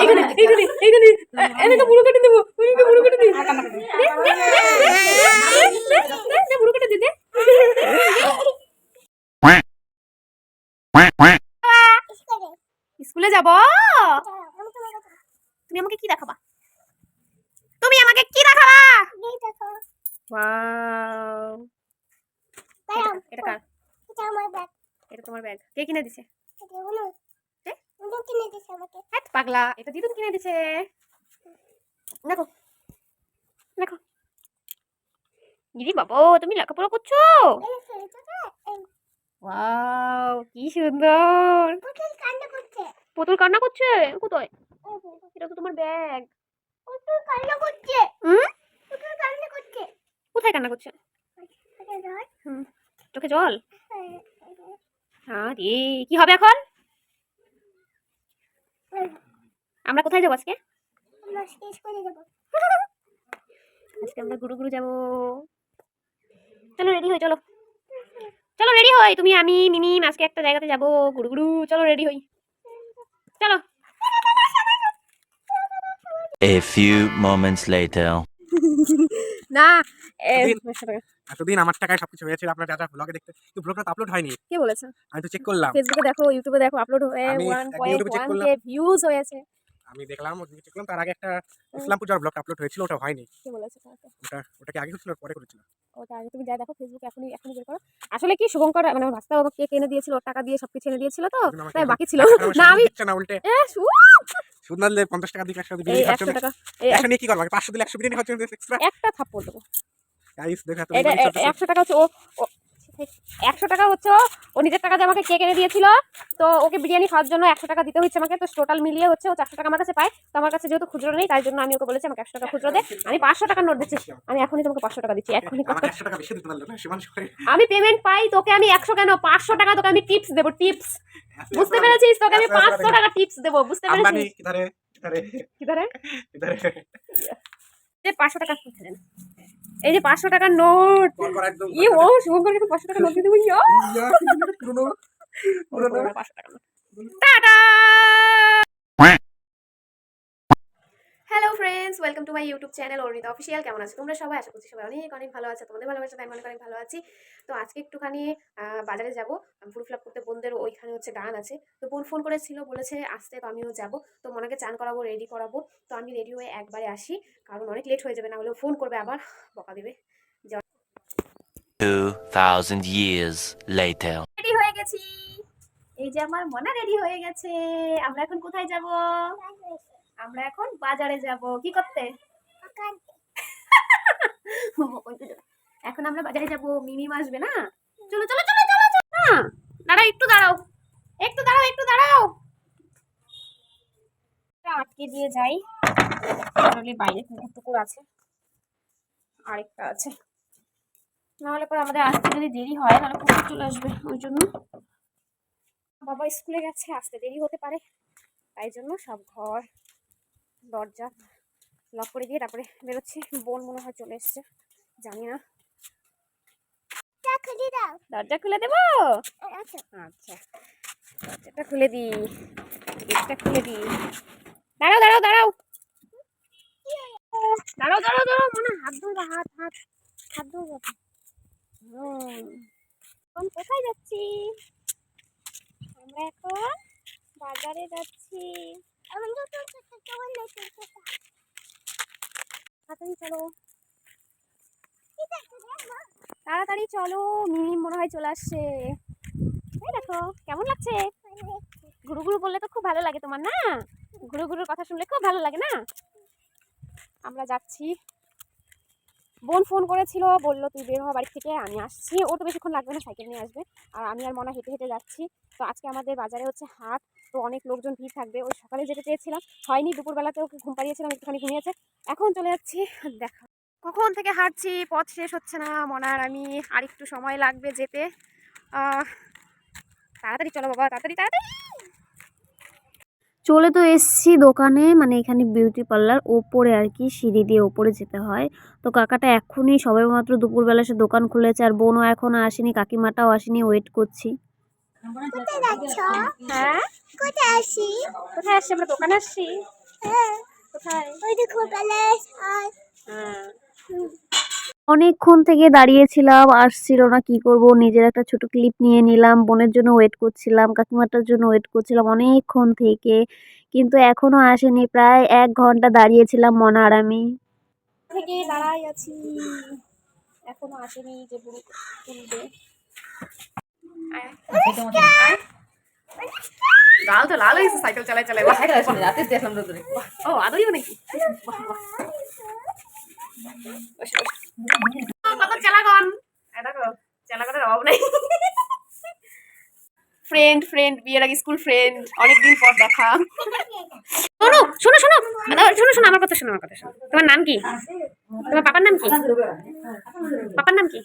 এখানে স্কুলে যাব? তুমি আমাকে কি দেখাবা? তুমি আমাকে কি দেখাবা? এটা তোমার ব্যাগ। কে কিনে দিছে? হ্যাঁ পাগলা এটা দিদুন কিনে দিছে। দেখো দেখো। দিদি বাবা তুমি লেখাপড়া করছ? ওয়াও কি সুন্দর। পুতুল কান্না করছে। কোথায়? এটা তো তোমার ব্যাগ। হুম? কোথায় কান্না করছে? হুম চোখে জল? হ্যাঁ রে কি হবে এখন? আমরা কোথায় যাব আজকে? আজকে আমরা গুরু গুরু যাব। চলো রেডি হই চলো। চলো রেডি হই তুমি আমি মিমি আজকে একটা জায়গাতে যাব। গুরু গুরু চলো রেডি হই। চলো। A few moments later. না। এতদিন আমার টাকায় সবকিছু হয়েছিল আপনার যা যা ব্লগে দেখতে কিন্তু ব্লগটা তো আপলোড হয়নি কে বলেছে আমি তো চেক করলাম ফেসবুকে দেখো ইউটিউবে দেখো আপলোড হয়ে আমি ওয়ান একদিন পয়েন্ট YouTube এ check ওয়ান করলাম। কে ভিউজ হয়েছে আমি দেখলাম করলাম তার আগে একটা ইসলাম পূজার ব্লগ আপলোড হয়েছিল ওটা হয়নি। কে বলেছে ওটা ওটা কি আগে হচ্ছিল পরে করেছিল। ওটা আগে তুমি যা দেখো ফেসবুকে এখনই এখনই বের করো। আসলে কি শুভঙ্কর মানে আমার ভাস্তা বাবা কেক এনে দিয়েছিল ওর টাকা দিয়ে সবকিছু এনে দিয়েছিল তো তাই বাকি ছিল। এখন না আমি না উল্টে? এ শু- সুদ না দিলে পঞ্চাশ টাকা দিকে একশো এই বিরিয়ানি একশো খাচ্ছে টাকা এই একশো নিয়ে কি করব? পাঁচশো দিলে একশো বিরিয়ানি খাচ্ছে এক্সট্রা একটা থাপ্পড় দেবো। গাইস দেখো এটা বিরিয়ানি চলতেছে। একশো টাকা হচ্ছে ও- একশো টাকা হচ্ছে ও- নিজের টাকা দিয়ে আমাকে কেক এনে দিয়েছিল। তো ওকে বিরিয়ানি খাওয়ার জন্য একশো টাকা দিতে হচ্ছে আমাকে। তো টোটাল মিলিয়ে হচ্ছে ও চারশো টাকা আমার কাছে পায়। তো আমার কাছে যেহেতু খুচরো নেই তাই জন্য আমি ওকে বলেছি আমাকে একশো টাকা খুচরো দে। আমি পাঁচশো টাকা নোট দিচ্ছি। আমি এখনই তোমাকে পাঁচশো টাকা দিচ্ছি এখনই আমি পেমেন্ট পাই তোকে আমি একশো কেন? পাঁচশো টাকা তোকে আমি টিপস দেবো টিপস বুঝতে পেরেছিস? তোকে আমি পাঁচশো টাকা টিপস দেবো বুঝতে পেরেছিস? কিধারে কিধারে কি ধরে কিধারে যে পাঁচশো টাকা এই যে পাঁচশো টাকার নোট। কল করা একদম। ই ও শুভঙ্করকে পাঁচশো টাকা নোট দিয়ে দেবো। ইয়া। পাঁচশো টাকা tata! Hello friends welcome to my YouTube channel Arnita official কেমন আছো তোমরা সবাই? আশা করছি সবাই অনেক অনেক ভালো আছে। তোমাদের ভালোবাসা তাই অনেক অনেক ভালো আছি। তো আজকে একটুখানি আহ, বাজারে যাব। ফুল ফিল করতে বোনদের ওইখানে হচ্ছে গান আছে। তো বোন ফোন করেছিল বলেছে আসতে তো আমিও যাব। তো মনাকে চান করাবো রেডি করাবো। তো আমি রেডি হয়ে একবারে আসি কারণ অনেক লেট হয়ে যাবে না হলেও ফোন করবে আবার বকা দেবে. রেডি হয়ে গেছি। এই যে আমার মনা রেডি হয়ে গেছে। আমরা এখন কোথায় যাব? আমরা এখন বাজারে যাব। কি করতে? এখন আমরা বাজারে যাব। মিমি আসবে না? চলো চলো চলো চলো চলো না দাঁড়াও, একটু দাঁড়াও। একটু দাঁড়াও একটু দাঁড়াও। আটকে দিয়ে যাই। তাহলে বাইরে কুকুর টুকুর আছে। আরেকটা আছে। নাহলে পরে আমাদের আসতে যদি দেরি হয় তাহলে কুকুর চলে আসবে ওই জন্য। বাবা স্কুলে গেছে, আসতে দেরি হতে পারে। তাই জন্য সব ঘর, দরজা লক করে দিয়ে তারপরে বেরোচ্ছি। বোন মনে হয় চলে এসছে। জানি না। দরজা খুলে দেবো? আচ্ছা। দরজাটা খুলে দিই গেটটা খুলে দিই দাঁড়াও দাঁড়াও দাঁড়াও। দাঁড়াও দাঁড়াও দাঁড়াও মনে হাত ধরবা হাত হাত। হাত ধরবা এখন কোথায় যাচ্ছি? আমরা এখন বাজারে যাচ্ছি। তাড়াতাড়ি চলো তাড়াতাড়ি চলো, মিমি মনে হয় চলে আসছে। এই দেখো, কেমন লাগছে? গুরু গুরু বললে তো খুব ভালো লাগে তোমার, না? গুরু গুরুর কথা শুনলে খুব ভালো লাগে, না? আমরা যাচ্ছি। বোন ফোন করেছিল, বলল তুই বের হওয়া বাড়ি থেকে, আমি আসছি। ও তো বেশিক্ষণ লাগবে না, সাইকেল নিয়ে আসবে। আর আমি আর মনে হেঁটে হেঁটে যাচ্ছি। তো আজকে আমাদের বাজারে হচ্ছে হাট, তো অনেক লোকজন ভিড় থাকবে। ওই সকালে যেতে চেয়েছিলাম, হয়নি দুপুরবেলাতে ওকে ঘুম পাড়িয়েছিলাম, একটুখানি ঘুমিয়েছে। এখন চলে যাচ্ছি, দেখা কখন থেকে হাঁটছি পথ শেষ হচ্ছে না মনার আমি আর একটু সময় লাগবে যেতে। তাড়াতাড়ি চলো বাবা তাড়াতাড়ি তাড়াতাড়ি! চলে তো এসছি দোকানে মানে এখানে বিউটি পার্লার ওপরে আর কি সিঁড়ি দিয়ে ওপরে যেতে হয়। তো কাকাটা এখনই সবে মাত্র দুপুরবেলা সে দোকান খুলেছে আর বোনও এখনও আসেনি কাকিমাটাও আসেনি ওয়েট করছি। হ্যাঁ? কোথায় আসছি? আমরা দোকানে আসছি। কোথায়? হ্যাঁ। অনেকক্ষণ থেকে দাঁড়িয়েছিলাম আসছিল না কি করব নিজের একটা ছোট ক্লিপ নিয়ে নিলাম বোনের জন্য ওয়েট করছিলাম কাকিমাটার জন্য ওয়েট করছিলাম অনেকক্ষণ থেকে কিন্তু এখনও আসেনি প্রায় এক ঘণ্টা দাঁড়িয়েছিলাম মনা আর আমি থেকে দাঁড়াই আছি এখনও আসেনি যে বুড়ি তুলবে লাল তো লাল হয়েছে সাইকেল রাতে দেখলাম ও আদরিও নাকি কত চালাগন দেখো চালাগনের অভাব নেই ফ্রেন্ড ফ্রেন্ড বিয়ের আগে স্কুল ফ্রেন্ড অনেকদিন পর দেখা। শোনো শোনো শোনো দাদা, শোনো শোনো আমার কথা শোনো আমার কথা শোনো। তোমার নাম কি? তোমার পাপার নাম কি? পাপার নাম কি?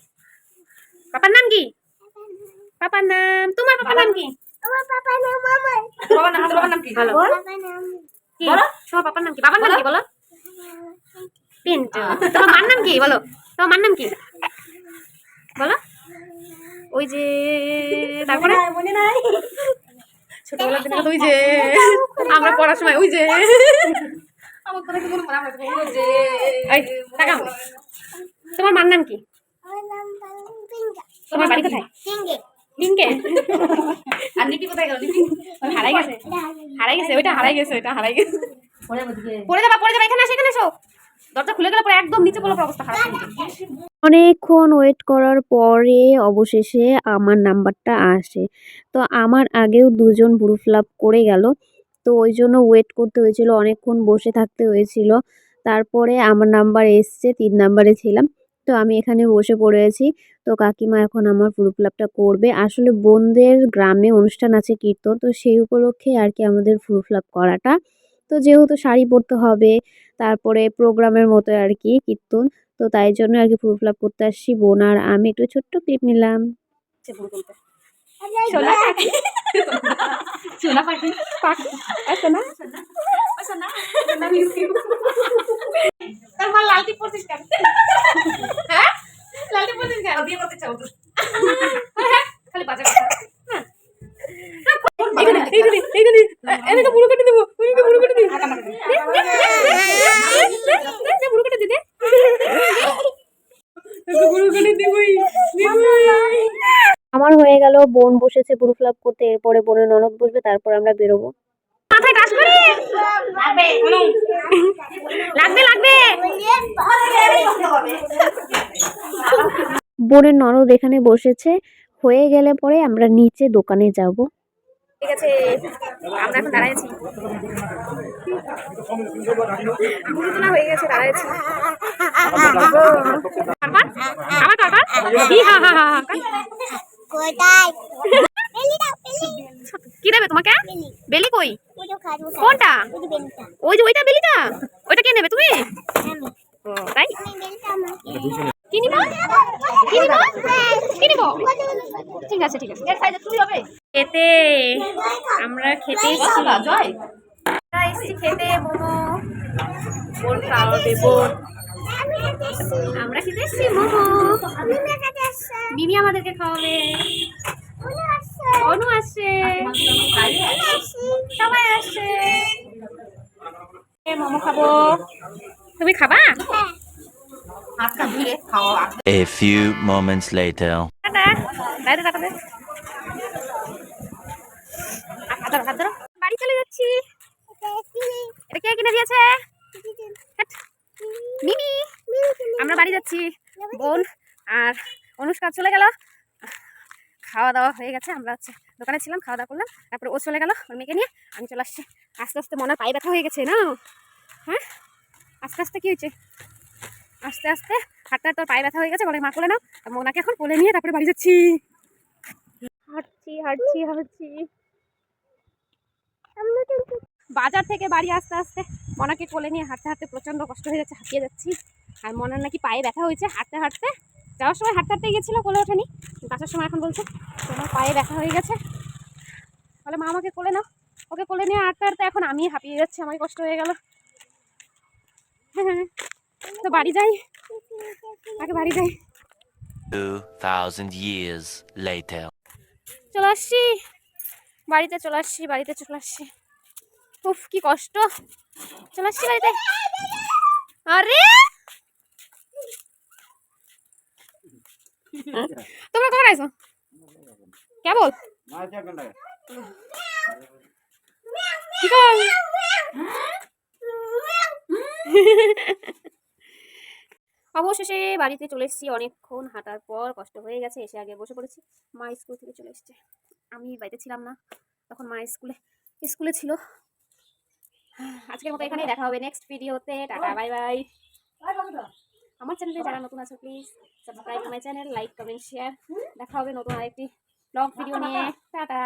পাপার নাম কি? পাপার নাম তোমার পাপার নাম কি? বাবার নাম বাবার নাম কি ভালো কি? তোমার পাপার নাম কি? বাবার নাম কি বলো? পিন্টু তোমার মার নাম কি বলো তোমার মার নাম কি বলো ওই যে তারপরে ছোটবেলার দিনে ওই যে আমরা পড়ার সময় ওই যে তোমার মার নাম কি তোমার বাড়ি কোথায় লিঙ্কে আর লিপি কোথায় গেল লিপি হারাই গেছে হারাই গেছে ওইটা হারাই গেছে ওইটা হারাই গেছে পড়ে যাবা পড়ে যাবা এখানে আসো এখানে আসো দরজা খুলে গেলে পরে একদম নিচে অবস্থা খারাপ। অনেকক্ষণ ওয়েট করার পরে অবশেষে আমার নাম্বারটা আসে। তো আমার আগেও দুজন ব্রু ফ্লাপ করে গেল। তো ওই জন্য ওয়েট করতে হয়েছিল, অনেকক্ষণ বসে থাকতে হয়েছিল। তারপরে আমার নাম্বার এসছে, তিন নাম্বারে ছিলাম। তো আমি এখানে বসে পড়েছি তো কাকিমা এখন আমার ব্রু ফ্লাপটা করবে। আসলে বোনদের গ্রামে অনুষ্ঠান আছে কীর্তন, তো সেই উপলক্ষে আর কি আমাদের ব্রু ফ্লাপ করাটা। তো যেহেতু শাড়ি পরতে হবে তারপরে প্রোগ্রামের মতো আর কি কীর্তন তো তাই জন্য আর কি প্রুফ লাভ করতে আসছি। বোন আর আমি একটু ছোট্ট ক্লিপ নিলাম। লালটি পড়ছিস কেন? হ্যাঁ? লালটি পড়ছিস কেন? বিয়ে করতে চাও খালি বাজে কথা হ্যাঁ। এইখানে এইখানে এইখানে এদিকে বুড়ো কেটে দেবো এদিকে বুড়ো কেটে দিবি বুড়ো কেটে দিদে বুড়ো কেটে দিবই আমার হয়ে গেল বোন বসেছে প্রুফ লাভ করতে এরপরে বোনের ননদ বসবে তারপর আমরা বেরোবো। মাথায় টাচ করি লাগবে লাগবে বোনের ননদ এখানে বসেছে হয়ে গেলে পরে আমরা নিচে দোকানে যাব। ঠিক আছে আমরা এখন দাঁড়াইছি। তোলা হয়ে গেছে দাঁড়াইছি। কারবার আবার? কারবার হা হা হা হা। কি দেবে তোমাকে? বেলি। কই? কোনটা? ওই যে ওইটা বেলিটা? ওইটা কে নেবে তুমি? ও, তাই? কি নিব? কি নিব? কি নিব? ঠিক আছে ঠিক আছে। খেতে। আমরা খেতে এসেছি। খেতে মোমো বোন আমরা খেতে এসেছি মোমো। মিমি আমাদেরকে খাওয়াবে। অনু আসছে। সবাই আসছে। মোমো খাব। তুমি খাবা? A few moments later. বাড়ি চলে যাচ্ছি। এটা কে কিনে দিয়েছে? মিমি। আমরা বাড়ি যাচ্ছি। বোন আর অনুষ্কা চলে গেল। খাওয়া দাওয়া হয়ে গেছে আমরা হচ্ছে দোকানে ছিলাম খাওয়া দাওয়া করলাম। তারপরে ও চলে গেল ওর মেয়েকে নিয়ে। আমি চলে আসছি। আস্তে আস্তে মনে পায়ে ব্যথা হয়ে গেছে না? হ্যাঁ? আস্তে আস্তে কী হয়েছে? আস্তে আস্তে হাঁটতে হাঁটতে ওর পায়ে ব্যথা হয়ে গেছে বলে মা কোলে নাও। ওনাকে এখন কোলে নিয়ে তারপরে বাড়ি যাচ্ছি। হাঁটছি হাঁটছি হাঁটছি। বাজার থেকে বাড়ি আসতে আস্তে মনাকে কোলে নিয়ে হাঁটতে হাঁটতে প্রচণ্ড কষ্ট হয়ে যাচ্ছে হাঁপিয়ে যাচ্ছি। আর মনার নাকি পায়ে ব্যথা হয়েছে হাঁটতে হাঁটতে। যাওয়ার সময় হাঁটতে হাঁটতে গেছিল কোলে ওঠেনি। আসার সময় এখন বলছে তোমার পায়ে ব্যথা হয়ে গেছে। বলে মা আমাকে কোলে নাও। ওকে কোলে নিয়ে হাঁটতে হাঁটতে এখন আমি হাঁপিয়ে যাচ্ছি আমার কষ্ট হয়ে গেল। হ্যাঁ তো বাড়ি যাই। আগে বাড়ি যাই। 2,000 years later. চলে আসছি। বাড়িতে চলে আসছি বাড়িতে চলে আসছি। উফ কি কষ্ট। চলে আসছি বাড়িতে। আরে! তোমরা কখন আইছো? কি কর? অবশেষে বাড়িতে চলে এসেছি। অনেকক্ষণ হাঁটার পর কষ্ট হয়ে গেছে, এসে আগে বসে পড়েছি। মা স্কুল থেকে চলে এসেছে। আমি বাড়িতে ছিলাম না, তখন মা স্কুলে স্কুলে ছিল। আজকের মতো এখানেই দেখা হবে নেক্সট ভিডিওতে। টাটা, বাই বাই। আমার চ্যানেলে যারা নতুন আছে please subscribe my channel like comment share দেখা হবে নতুন আরেকটি ব্লগ ভিডিও নিয়ে। টাটা।